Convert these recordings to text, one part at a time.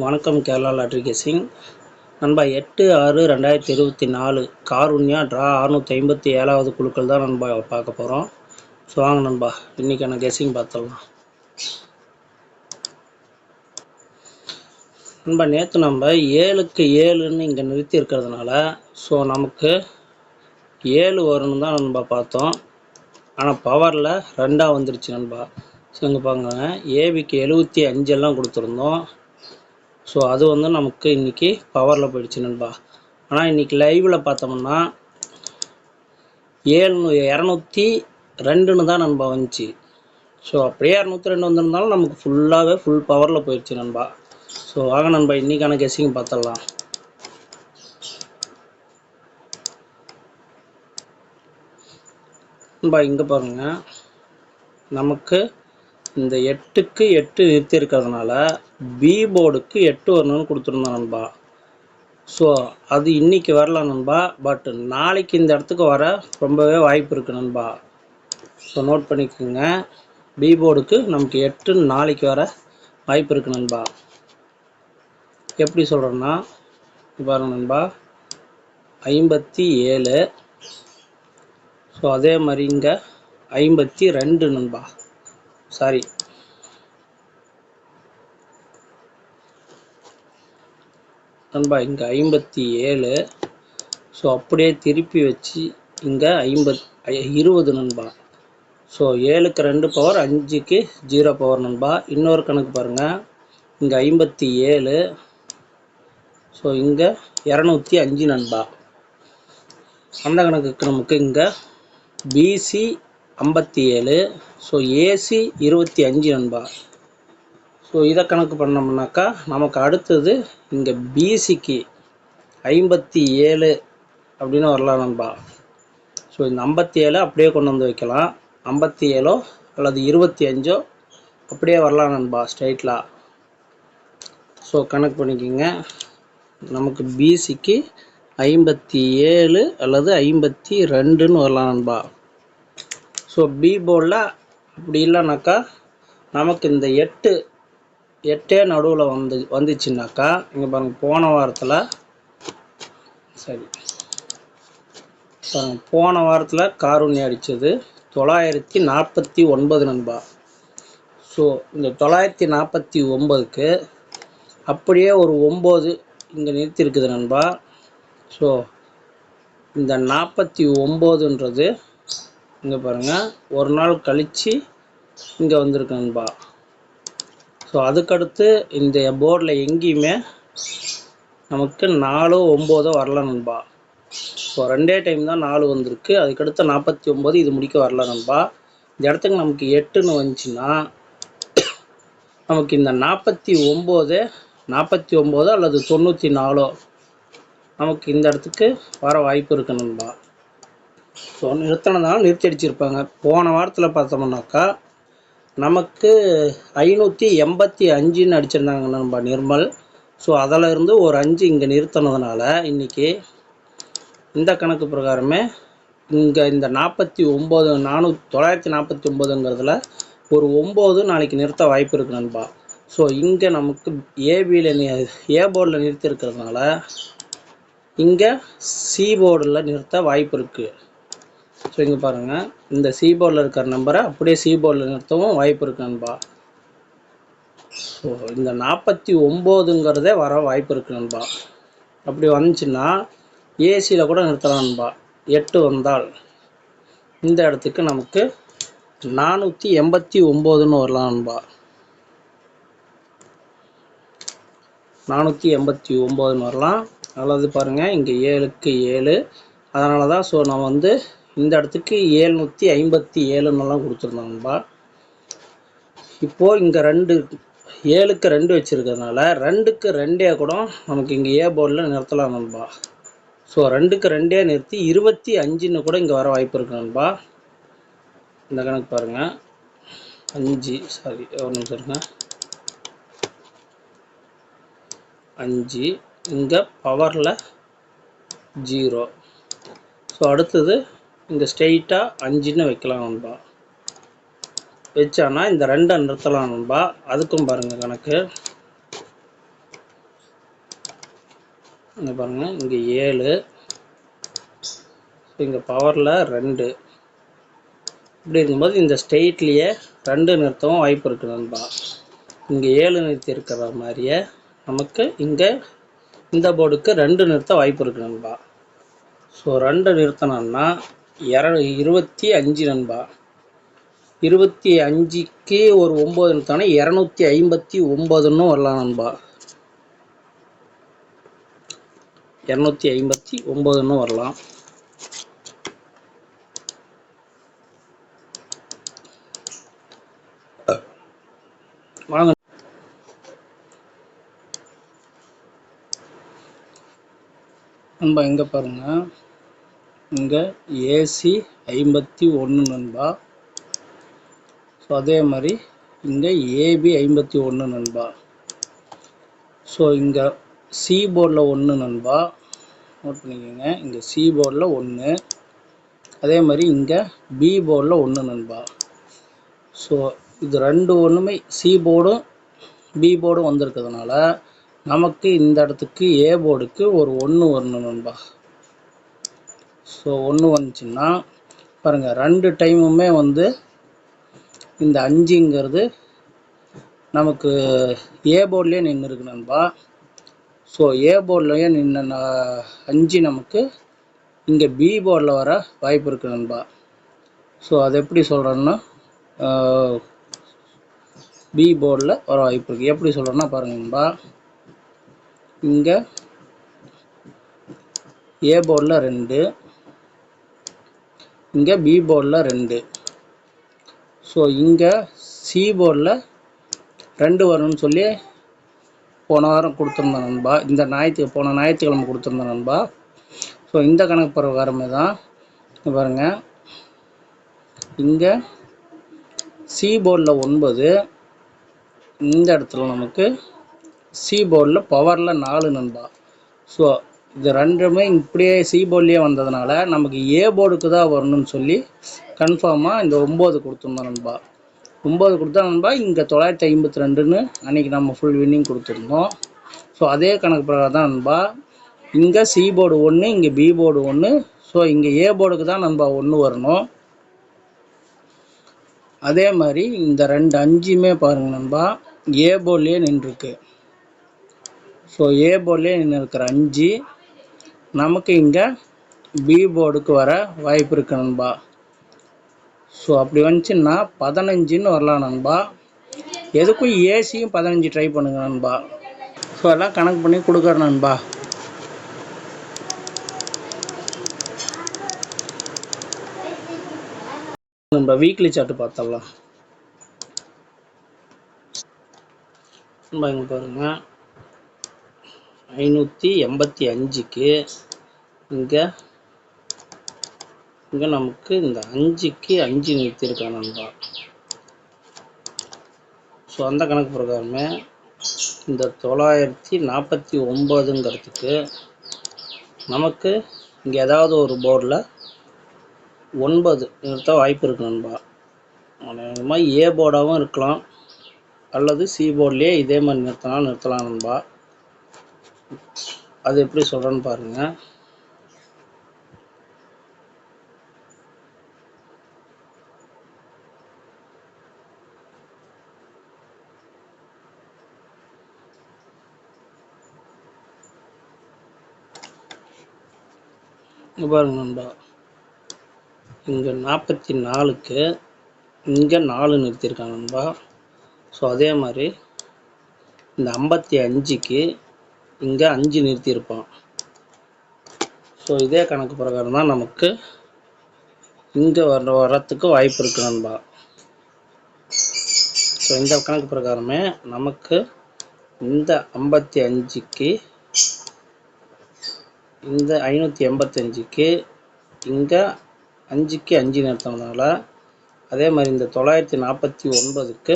வணக்கம் கேரளா லாட்ரி கேசிங். நண்பா எட்டு ஆறு ரெண்டாயிரத்தி இருபத்தி நாலு காருண்யா ட்ரா அறுநூற்றி ஐம்பத்தி ஏழாவது குழுக்கள் தான் நண்பா பார்க்க போகிறோம் ஸோ வாங்க நண்பா இன்றைக்கான கெஸிங் பார்த்துடலாம். நண்பா நேற்று நம்ம ஏழுக்கு ஏழுன்னு இங்கே நிறுத்தி இருக்கிறதுனால ஸோ நமக்கு ஏழு வரும்னு தான் நண்பா பார்த்தோம். ஆனால் பவரில் ரெண்டாக வந்துருச்சு நண்பா. ஸோ இங்கே பாருங்க ஏபிக்கு எழுபத்தி அஞ்செல்லாம் கொடுத்துருந்தோம். ஸோ அது வந்து நமக்கு இன்றைக்கி பவரில் போயிடுச்சு நண்பா. ஆனால் இன்றைக்கி லைவில் பார்த்தோம்னா ஏழு இரநூத்தி ரெண்டுன்னு தான் நண்பா வந்துச்சு. ஸோ அப்படியே இரநூத்தி ரெண்டு வந்திருந்தாலும் நமக்கு ஃபுல்லாகவே ஃபுல் பவரில் போயிடுச்சு நண்பா. ஸோ வாங்க நண்பா இன்றைக்கான கெஸிங் பார்த்துடலாம். நண்பா இங்கே பாருங்கள் நமக்கு இந்த எட்டுக்கு எட்டு நிறுத்தி இருக்கிறதுனால பி போர்டுக்கு எட்டு வரணும்னு கொடுத்துருந்தோம் நண்பா. ஸோ அது இன்றைக்கி வரல நண்பா. பட் நாளைக்கு இந்த இடத்துக்கு வர ரொம்பவே வாய்ப்பு இருக்குது நண்பா. ஸோ நோட் பண்ணிக்கோங்க. பி போர்டுக்கு நமக்கு எட்டு நாளைக்கு வர வாய்ப்பு இருக்குது நண்பா. எப்படி சொல்கிறேன்னா பாருங்க நண்பா. ஐம்பத்தி ஏழு. ஸோ அதே மாதிரி இங்கே ஐம்பத்தி ரெண்டு நண்பா. சாரி. நண்பா இங்கே ஐம்பத்தி ஏழு ஸோ அப்படியே திருப்பி வச்சு இங்கே ஐம்பத் இருபது நண்பா. ஸோ ஏழுக்கு ரெண்டு பவர் அஞ்சுக்கு ஜீரோ பவர் நண்பா. இன்னொரு கணக்கு பாருங்கள் இங்கே ஐம்பத்தி ஏழு ஸோ இங்கே இரநூத்தி அஞ்சு நண்பா. அந்த கணக்குக்கு நமக்கு இங்கே பிசி ஐம்பத்தி ஏழு ஸோ ஏசி இருபத்தி அஞ்சு நண்பா. ஸோ இதை கணக்கு பண்ணோம்னாக்கா நமக்கு அடுத்தது இங்கே பிசிக்கு ஐம்பத்தி ஏழு அப்படின்னு வரலாம் நண்பா. ஸோ இந்த ஐம்பத்தி ஏழு அப்படியே கொண்டு வந்து வைக்கலாம். ஐம்பத்தி ஏழோ அல்லது இருபத்தி அஞ்சோ அப்படியே வரலாம் நண்பா ஸ்ட்ரைட்டில் ஸோ கணக்கு பண்ணிக்கோங்க. நமக்கு பிசிக்கு ஐம்பத்தி ஏழு அல்லது ஐம்பத்தி ரெண்டுன்னு வரலாம் நண்பா. ஸோ பி போர்டில் அப்படி இல்லைனாக்கா நமக்கு இந்த எட்டு எட்டே நடுவில் வந்து வந்துச்சுனாக்கா இங்கே பாருங்கள் போன வாரத்தில் சரி. பாருங்கள் போன வாரத்தில் காரூணி அடித்தது தொள்ளாயிரத்தி நாற்பத்தி ஒன்பது நண்பா. ஸோ இந்த தொள்ளாயிரத்தி நாற்பத்தி ஒம்பதுக்கு அப்படியே ஒரு ஒம்பது இங்கே நிறுத்தியிருக்குது நண்பா. ஸோ இந்த நாற்பத்தி ஒம்போதுன்றது இங்கே பாருங்கள் ஒரு நாள் கழித்து இங்கே வந்திருக்கு நண்பா ஸோ அதுக்கடுத்து இந்த போர்டில் எங்கேயுமே நமக்கு நாலோ ஒம்போதோ வரல நண்பா ஸோ ரெண்டே டைம் தான் நாலு வந்திருக்கு. அதுக்கடுத்து நாற்பத்தி ஒம்பது இது முடிக்க வரல நண்பா இந்த இடத்துக்கு நமக்கு எட்டுன்னு வந்துச்சுன்னா நமக்கு இந்த நாற்பத்தி ஒம்பது நாற்பத்தி ஒம்போதோ அல்லது தொண்ணூற்றி நாலோ நமக்கு இந்த இடத்துக்கு வர வாய்ப்பு இருக்கு நண்பா ஸோ நிறுத்தினதால நிறுத்தி அடிச்சிருப்பாங்க. போன வாரத்தில் பார்த்தோம்னாக்கா நமக்கு ஐநூற்றி எண்பத்தி அஞ்சுன்னு அடிச்சிருந்தாங்க நம்ம நிர்மல். ஸோ அதில் இருந்து ஒரு அஞ்சு இங்கே நிறுத்தினதுனால இன்றைக்கி இந்த கணக்கு பிரகாரமே இங்கே இந்த நாற்பத்தி ஒம்பது நானூ தொள்ளாயிரத்தி நாற்பத்தி ஒம்போதுங்கிறதுல ஒரு ஒம்பது நாளைக்கு நிறுத்த வாய்ப்பு இருக்குது நண்பா. ஸோ இங்கே நமக்கு ஏபியில் ஏ போர்டில் நிறுத்தி இருக்கிறதுனால இங்கே சி போர்டில் நிறுத்த வாய்ப்பு இருக்குது ஸோ இங்கே பாருங்கள் இந்த சி போர்டில் இருக்கிற நம்பரை அப்படியே சி போர்டில் நிறுத்தவும் வாய்ப்பு இருக்கு நண்பா. ஸோ இந்த நாற்பத்தி ஒம்போதுங்கிறதே வர வாய்ப்பு இருக்கு நண்பா. அப்படி வந்துச்சுன்னா ஏசியில் கூட நிறுத்தலாம் நண்பா. எட்டு வந்தால் இந்த இடத்துக்கு நமக்கு நானூற்றி எண்பத்தி ஒம்போதுன்னு வரலாம் நண்பா. நானூற்றி எண்பத்தி ஒம்போதுன்னு வரலாம். அல்லது பாருங்கள் இங்கே ஏழுக்கு ஏழு. அதனால தான் ஸோ நான் வந்து இந்த இடத்துக்கு ஏழ்நூற்றி ஐம்பத்தி ஏழுன்னெல்லாம் கொடுத்துருந்தாங்கப்பா. இப்போது இங்கே ரெண்டு ஏழுக்கு ரெண்டு வச்சுருக்கிறதுனால ரெண்டுக்கு ரெண்டே கூட நமக்கு இங்கே ஏ போர்டில் நிறுத்தலாம் நண்பா ஸோ ரெண்டுக்கு ரெண்டே நிறுத்தி இருபத்தி அஞ்சுன்னு கூட இங்கே வர வாய்ப்பு இருக்கு நண்பா இந்த கணக்கு பாருங்கள் அஞ்சு சாரி ஒரு நிமிஷம் இருங்க. அஞ்சு இங்கே பவரில் ஜீரோ ஸோ அடுத்தது இங்கே ஸ்ட்ரெயிட்டாக அஞ்சுன்னு வைக்கலாம் நண்பா. வச்சானா இந்த ரெண்டை நிறுத்தலாம் நண்பா. அதுக்கும் பாருங்கள் கணக்கு. இங்கே பாருங்கள் இங்கே ஏழு. இங்கே பவரில் ரெண்டு. இப்படி இருக்கும்போது இந்த ஸ்டெயிட்லேயே ரெண்டு நிறுத்தவும் வாய்ப்பு இருக்குது நண்பா. இங்கே ஏழு நிறுத்தி இருக்கிற மாதிரியே நமக்கு இங்கே இந்த போர்டுக்கு ரெண்டு நிறுத்த வாய்ப்பு இருக்குது நண்பா. ஸோ ரெண்டு நிறுத்தினோம்னா இர இருபத்தி அஞ்சு நண்பா. இருபத்தி அஞ்சுக்கு ஒரு ஒம்பது தானே இரநூத்தி ஐம்பத்தி ஒம்பதுன்னு வரலாம் நண்பா. இரநூத்தி ஐம்பத்தி ஒம்பதுன்னு வரலாம். வாங்க. நண்பா எங்கே பாருங்க. இங்கே ஏசி ஐம்பத்தி ஒன்று நண்பா? ஸோ அதே மாதிரி இங்கே ஏபி ஐம்பத்தி ஒன்று நண்பா? ஸோ இங்கே சி போர்டில் ஒன்று நண்பா? நோட் பண்ணிக்கோங்க இங்கே சி போர்டில் ஒன்று அதே மாதிரி இங்கே பி போர்டில் ஒன்று நண்பா? ஸோ இது ரெண்டு ஒன்றுமே சி போர்டும் பி போர்டும் வந்திருக்கிறதுனால நமக்கு இந்த இடத்துக்கு ஏ போர்டுக்கு ஒரு ஒன்று வரணும் நண்பா. ஸோ ஒன்று வந்துச்சுன்னா பாருங்கள் ரெண்டு டைமுமே வந்து இந்த அஞ்சுங்கிறது நமக்கு ஏ போர்ட்லேயே நின்று இருக்கு நண்பா ஸோ ஏ போர்ட்லேயே நின்று அஞ்சு நமக்கு இங்கே பி போர்டில் வர வாய்ப்பு இருக்குது நண்பா. ஸோ அது எப்படி சொல்கிறேன்னா பி போர்டில் வர வாய்ப்பு இருக்குது எப்படி சொல்கிறேன்னா பாருங்க நண்பா. இங்கே ஏ போர்டில் ரெண்டு இங்கே பி போர்டில் ரெண்டு. ஸோ இங்கே சி போர்டில் ரெண்டு வரும்னு சொல்லி போன வாரம் கொடுத்துருந்தேன் நண்பா இந்த ஞாயிற்று போன ஞாயிற்றுக்கிழமை கொடுத்துருந்தேன் நண்பா. ஸோ இந்த கணக்கு பிரகாரமே தான். பாருங்கள் பாருங்க. இங்கே சி போர்டில் ஒன்பது. இந்த இடத்துல நமக்கு சி போர்டில் பவரில் நாலு நண்பா. ஸோ இது ரெண்டுமே இப்படியே சி போர்ட்லேயே வந்ததுனால நமக்கு ஏ போர்டுக்கு தான் வரணும்னு சொல்லி கன்ஃபார்மாக இந்த ஒம்பது கொடுத்துருந்தோம் நண்பா. ஒம்பது கொடுத்தா நண்பா இங்கே தொள்ளாயிரத்தி ஐம்பத்தி ரெண்டுன்னு அன்றைக்கி நம்ம ஃபுல் வின்னிங் கொடுத்துருந்தோம். ஸோ அதே கணக்கு பிரகாரம் தான் நண்பா. இங்கே சி போர்டு ஒன்று இங்கே பி போர்டு ஒன்று ஸோ இங்கே ஏ போர்டுக்கு தான் நண்பா ஒன்று வரணும். அதே மாதிரி இந்த ரெண்டு அஞ்சுமே பாருங்கள் நண்பா ஏ போர்ட்லேயே நின்றுருக்கு. ஸோ ஏ போர்ட்லேயே நின்று இருக்கிற அஞ்சு நமக்கு இங்கே பி போர்டுக்கு வர வாய்ப்பு இருக்கு நண்பா. ஸோ அப்படி வந்துச்சுன்னா பதினஞ்சுன்னு வரலாம் நண்பா. எதுக்கும் ஏசியும் பதினஞ்சு ட்ரை பண்ணுங்க நண்பா. ஸோ எல்லாம் கணக்கு பண்ணி கொடுக்குறேன் நண்பா. நம்ம வீக்லி சார்ட் பார்த்தலாம் நம்ம இங்கே பாருங்கள் ஐநூற்றி எண்பத்தி அஞ்சுக்கு இங்கே இங்கே நமக்கு இந்த அஞ்சுக்கு அஞ்சு நிறுத்தியிருக்கான் நண்பா. ஸோ அந்த கணக்கு பிரகாரமே இந்த தொள்ளாயிரத்தி நாற்பத்தி ஒம்பதுங்கிறதுக்கு நமக்கு இங்கே ஏதாவது ஒரு போர்டில் ஒன்பது நிறுத்த வாய்ப்பு இருக்கு நண்பா. அநேகமாக ஏ போர்டாகவும் இருக்கலாம். அல்லது சி போர்ட்லேயே இதே மாதிரி நிறுத்தலாம் நிறுத்தலாம் நண்பா. அது எப்படி சொல்கிறேன்னு பாருங்கள் பாருங்க நண்பா. இங்கே நாற்பத்தி நாலுக்கு இங்கே நாலு நிறுத்தியிருக்காங்க நண்பா. ஸோ அதே மாதிரி இந்த ஐம்பத்தி அஞ்சுக்கு இங்கே அஞ்சு நிறுத்தியிருப்பான் ஸோ இதே கணக்கு பிரகாரம் தான் நமக்கு இங்கே வர வரத்துக்கு வாய்ப்பு இருக்குது நண்பா. ஸோ இந்த கணக்கு பிரகாரமே நமக்கு இந்த ஐம்பத்தி அஞ்சுக்கு இந்த ஐநூற்றி எண்பத்தஞ்சுக்கு இங்கே அஞ்சுக்கு அஞ்சு நிறுத்தினதுனால அதே மாதிரி இந்த தொள்ளாயிரத்தி நாற்பத்தி ஒன்பதுக்கு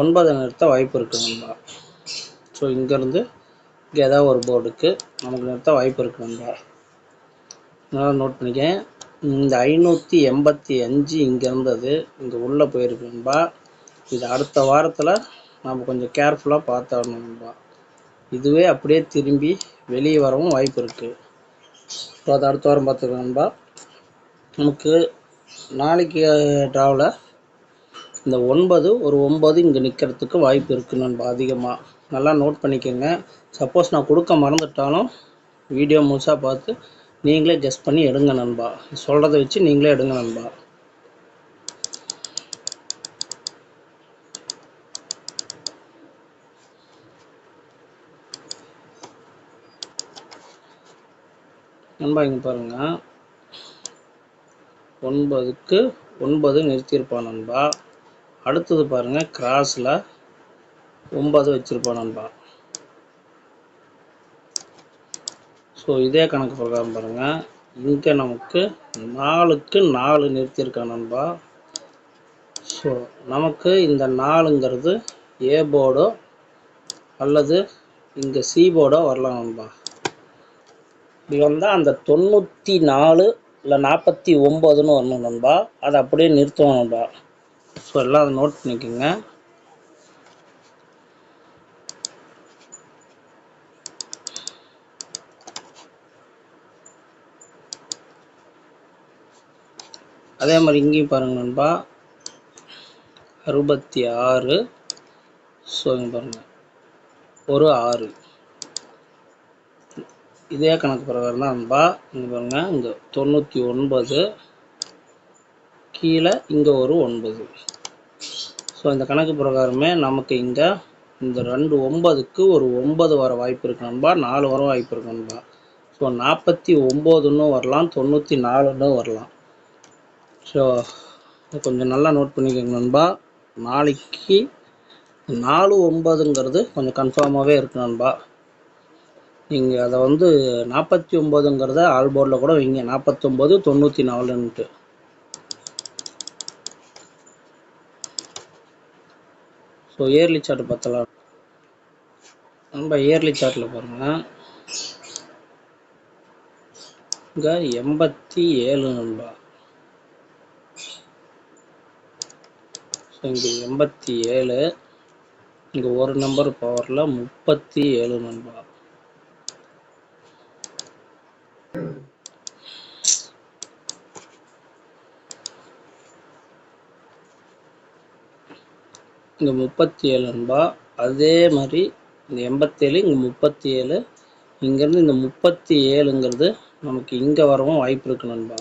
ஒன்பதை நிறுத்த வாய்ப்பு இருக்குது நண்பா. ஸோ இங்கேருந்து இங்கே ஏதாவது ஒரு போர்டுக்கு நமக்கு நிறுத்த வாய்ப்பு இருக்குது நம்ம அதனால் நோட் பண்ணிக்கேன் இந்த ஐநூற்றி எண்பத்தி அஞ்சு இங்கே இருந்தது. இங்கே உள்ளே போயிருக்கு நண்பா. இது அடுத்த வாரத்தில் நம்ம கொஞ்சம் கேர்ஃபுல்லாக பார்த்தாடணும் நண்பா. இதுவே அப்படியே திரும்பி வெளியே வரவும் வாய்ப்பு இருக்குது ஸோ அதை அடுத்த வாரம் பார்த்துக்கலாம் நண்பா. நமக்கு நாளைக்கு ட்ராவில் இந்த ஒன்பது ஒரு ஒம்பது இங்கே நிற்கிறதுக்கு வாய்ப்பு இருக்குது நண்பா அதிகமாக நல்லா நோட் பண்ணிக்கோங்க. சப்போஸ் நான் கொடுக்க மறந்துட்டாலும் வீடியோ முழுசாக பார்த்து நீங்களே கெஸ் பண்ணி எடுங்க நண்பா. சொல்கிறத வச்சு நீங்களே எடுங்க நண்பா. நண்பா இங்கே பாருங்கள் ஒன்பதுக்கு ஒன்பது நிறுத்தியிருப்பான் நண்பா. அடுத்தது பாருங்கள் கிராஸில் ஒன்பது வச்சுருப்பான் நண்பா ஸோ இதே கணக்கு பிரகாரம் பாருங்கள் இங்கே நமக்கு நாலுக்கு நாலு நிறுத்தியிருக்கான் நண்பா. ஸோ நமக்கு இந்த நாலுங்கிறது ஏ போர்டோ அல்லது இங்கே சி போர்டோ வரலாம் நண்பா. இப்படி வந்தால் அந்த தொண்ணூற்றி நாலு இல்லை நாற்பத்தி ஒம்போதுன்னு வரணும் நண்பா. அதை அப்படியே நிறுத்துவோம் நண்பா. ஸோ எல்லாம் அதை நோட் பண்ணிக்கோங்க. அதே மாதிரி இங்கேயும் பாருங்க நண்பா. அறுபத்தி ஆறு. ஸோ இங்கே பாருங்கள் ஒரு ஆறு. இதே கணக்கு பிரகாரம் தான் நண்பா. இங்கே பாருங்க. இங்கே தொண்ணூற்றி ஒன்பது. கீழே இங்கே ஒரு ஒன்பது. ஸோ இந்த கணக்கு பிரகாரமே நமக்கு இங்கே இந்த ரெண்டு ஒன்பதுக்கு ஒரு ஒன்பது வர வாய்ப்பு இருக்கு நண்பா. நாலு வர வாய்ப்பு இருக்கு நண்பா. ஸோ நாற்பத்தி ஒம்போதுன்னு வரலாம். தொண்ணூற்றி நாலுன்னு வரலாம். ஸோ கொஞ்சம் நல்லா நோட் பண்ணிக்கோங்க நண்பா. நாளைக்கு நாலு ஒம்பதுங்கிறது கொஞ்சம் கன்ஃபார்மாகவே இருக்கு நண்பா. நீங்கள் அதை வந்து நாற்பத்தி ஒம்போதுங்கிறத ஆல் போர்டில் கூட வைங்க. நாற்பத்தொம்போது தொண்ணூற்றி நாலுன்ட்டு. ஸோ இயர்லி சார்ட் பார்த்தலாம். நம்ம இயர்லி சார்ட்டில் பாருங்கள் இங்கே எண்பத்தி ஏழு நண்பா. ஸோ இங்கே எண்பத்தி ஏழு இங்கே ஒரு நம்பர் பவரில் முப்பத்தி ஏழு நண்பா. இங்கே முப்பத்தி ஏழு நண்பா. அதே மாதிரி இந்த எண்பத்தேழு இங்கே முப்பத்தி ஏழு இங்கேருந்து இந்த முப்பத்தி ஏழுங்கிறது நமக்கு இங்கே வரவும் வாய்ப்பு இருக்கு நண்பா.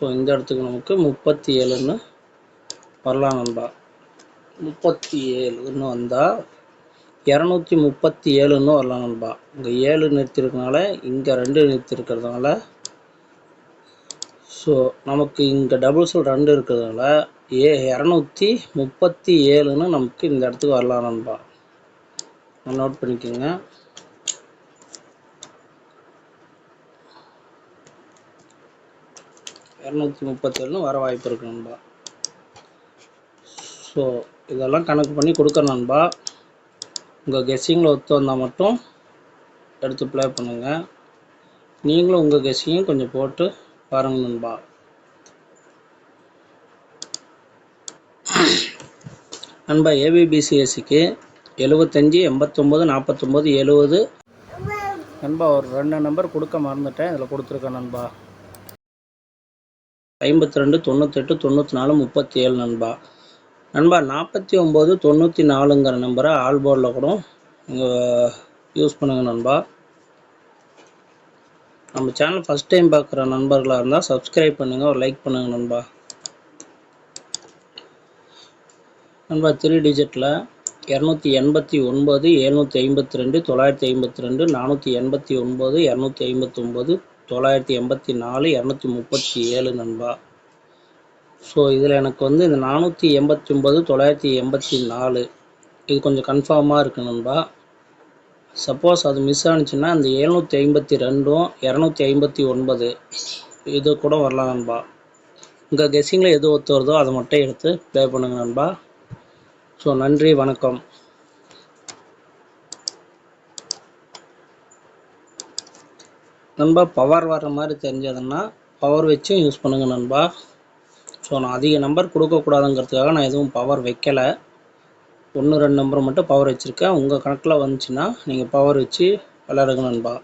ஸோ இந்த இடத்துக்கு நமக்கு முப்பத்தி ஏழுன்னு வரலாம் நண்பா. முப்பத்தி ஏழுன்னு வந்தால் இரநூத்தி முப்பத்தி ஏழுன்னு வரலாம் நண்பா. இங்கே ஏழு நிறுத்திருக்கனால இங்கே ரெண்டு நிறுத்திருக்கிறதுனால ஸோ நமக்கு இங்கே டபுள் செல் ரெண்டு இருக்கிறதுனால ஏ இரநூத்தி முப்பத்தி ஏழுன்னு நமக்கு இந்த இடத்துக்கு வரலாம் நண்பா. நோட் பண்ணிக்கோங்க. இரநூத்தி முப்பத்தேழுன்னு வர வாய்ப்பு இருக்கு நண்பா. ஸோ இதெல்லாம் கணக்கு பண்ணி கொடுக்குறேன் நண்பா. உங்கள் கெஸ்ஸிங்கில் ஒத்து வந்தால் மட்டும் எடுத்து ப்ளே பண்ணுங்கள் நீங்களும் உங்கள் கெஸ்ஸிங்கும் கொஞ்சம் போட்டு பாருங்க நண்பா. நண்பா ஏபிபிசிஎஸ்சிக்கு எழுபத்தஞ்சி எண்பத்தொம்போது நாற்பத்தொம்போது எழுபது நண்பா ஒரு ரெண்டு நம்பர் கொடுக்க மறந்துட்டேன். இதில் கொடுத்துருக்கேன் நண்பா. ஐம்பத்தி ரெண்டு தொண்ணூத்தெட்டு தொண்ணூற்றி நாலு முப்பத்தி ஏழு நண்பா நண்பா நாற்பத்தி ஒம்பது தொண்ணூற்றி நாலுங்கிற நம்பரை ஆல்போர்டில் கூட கூட யூஸ் பண்ணுங்கள் நண்பா. நம்ம சேனல் ஃபஸ்ட் டைம் பார்க்குற நண்பர்களாக இருந்தால் சப்ஸ்கிரைப் பண்ணுங்கள் ஒரு லைக் பண்ணுங்கள் நண்பா. நண்பா த்ரீ டிஜிட்டில் இரநூத்தி எண்பத்தி ஒன்பது எழுநூற்றி ஐம்பத்தி ரெண்டு தொள்ளாயிரத்தி ஐம்பத்தி ரெண்டு நானூற்றி எண்பத்தி ஒன்பது இரநூத்தி ஐம்பத்தொம்போது தொள்ளாயிரத்தி எண்பத்தி நாலு இரநூத்தி முப்பத்தி ஏழு நண்பா. ஸோ இதில் எனக்கு வந்து இந்த நானூற்றி எண்பத்தி ஒம்பது தொள்ளாயிரத்தி எண்பத்தி நாலு. இது கொஞ்சம் கன்ஃபார்மாக இருக்குது நண்பா. சப்போஸ் அது மிஸ் ஆனிச்சுன்னா இந்த எழுநூற்றி ஐம்பத்தி ரெண்டும் இரநூத்தி ஐம்பத்தி ஒன்பது இது கூட வரலாம் நண்பா. உங்கள் கெஸ்ஸிங்கில் எது ஒத்து வருதோ அதை மட்டும் எடுத்து ப்ளே பண்ணுங்க நண்பா. ஸோ நன்றி வணக்கம். நண்பா பவர் வர்ற மாதிரி தெரிஞ்சதுன்னா பவர் வச்சும் யூஸ் பண்ணுங்க நண்பா. ஸோ நான் அதிக நம்பர் கொடுக்கக்கூடாதுங்கிறதுக்காக நான் எதுவும் பவர் வைக்கலை. ஒன்று ரெண்டு நம்பர் மட்டும் பவர் வச்சுருக்கேன். உங்கள் கணக்கில் வந்துச்சுன்னா நீங்கள் பவர் வச்சு விளாடுங்க நண்பா.